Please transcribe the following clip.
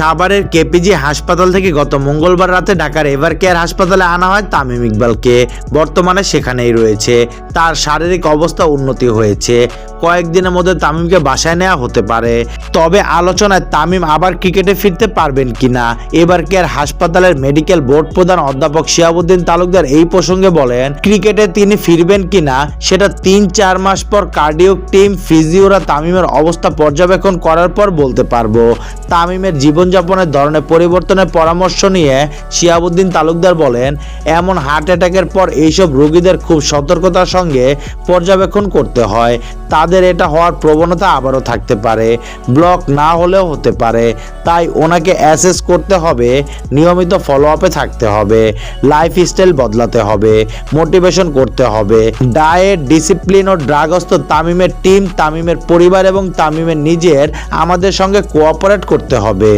সাভারের কেপিজি হাসপাতাল থেকে গত মঙ্গলবার রাতে ঢাকার এভার কেয়ার হাসপাতালে আনা হয় তামিম ইকবালকে। বর্তমানে সেখানেই রয়েছে। তার শারীরিক অবস্থা উন্নতি হয়েছে। কয়েকদিনের মধ্যে তামিমকে বাসায় নেওয়া হতে পারে। তবে আলোচনায় তামিম আবার ক্রিকেটে ফিরতে পারবেন কিনা, এবার কেয়ার হাসপাতালের মেডিকেল বোর্ড প্রধান অধ্যাপক শিয়াবুদ্দিন তালুকদার এই প্রসঙ্গে বলেন, ক্রিকেটে তিনি ফিরবেন কিনা, সেটা তিন চার মাস পর কার্ডিও টিম ফিজিওরা তামিমের অবস্থা পর্যবেক্ষণ করার পর বলতে পারব। তামিমের জীবনযাপনের ধরনের পরিবর্তনের পরামর্শ নিয়ে শিয়াবুদ্দিন তালুকদার বলেন, এমন হার্ট অ্যাটাকের পর এইসব রোগীদের খুব সতর্কতার সঙ্গে পর্যবেক্ষণ করতে হয়। তাদের এটা হওয়ার প্রবণতা আবারও থাকতে পারে। ব্লক না হলেও হতে পারে। তাই ওনাকে অ্যাসেস করতে হবে, নিয়মিত ফলো আপে থাকতে হবে লাইফ স্টাইল বদলাতে হবে মোটিভেশন করতে হবে। ডায়েট ডিসিপ্লিন ও ড্রাগস্ত তামিমের টিম তামিমের পরিবার এবং তামিমের নিজের আমাদের সঙ্গে কোঅপারেট করতে হবে।